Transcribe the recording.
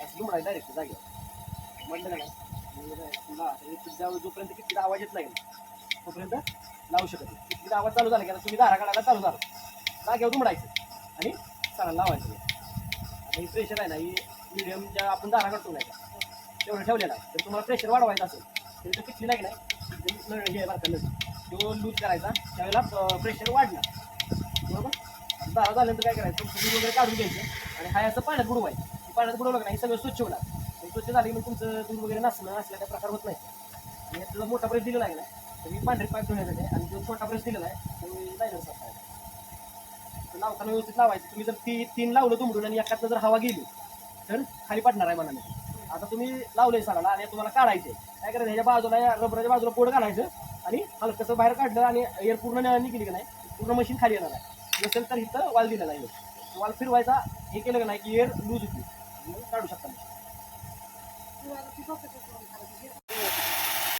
असं दुमडायचं डायरेक्ट जागेवर म्हटलं ना नाही ज्यावेळी जोपर्यंत किती आवाज येत नाही तोपर्यंत लावू शकत नाही किती आवाज चालू झाला की आता तुम्ही दारा काढायला चालू झाला जागेवर दुमडायचं आणि सणाला लावायचं आता प्रेशर आहे ना ही मिडियम ज्या आपण दारा काढतो नाही का तेवढं ठेवलेलं तर तुम्हाला प्रेशर वाढवायचं असेल तर इथं किती नाही नाही नळ हे आहे बरं तो लूज करायचा त्यावेळेला प्रेशर वाढणार. बरोबर? दारा झाल्यानंतर काय करायचं? तुमचं दूध वगैरे काढून घ्यायचं. आणि हा असं पाण्यात बुडवायचं पाण्यात बुडवलं नाही हे सगळं स्वच्छ होणार. आणि स्वच्छ झाली की मग तुमचं दूध वगैरे नसणं असल्या काही प्रकार होत नाही. आणि तुला मोठा ब्रश दिलेला आहे ना तर मी पांढरे पाईप धुण्यासाठी आणि जो छोटा ब्रश दिलेला आहे तो मी लायनर लावताना व्यवस्थित लावायचं. तुम्ही जर ती तीन लावलं तुमडून आणि एकातनं जर हवा गेली तर खाली पडणार आहे मनाने. आता तुम्ही लावलंय सणाला आणि तुम्हाला काढायचे काय करायचं? ह्याच्या बाजूला या रबराच्या बाजूला पोड घालायचं आणि हलकसं बाहेर काढलं आणि एअर पूर्ण न- निघली की नाही पूर्ण मशीन खाली येणार आहे. नसेल तर इथं वाल दिला जाईल. वाल फिरवायचा हे केलं नाही की एअर लूज होती. काढू शकता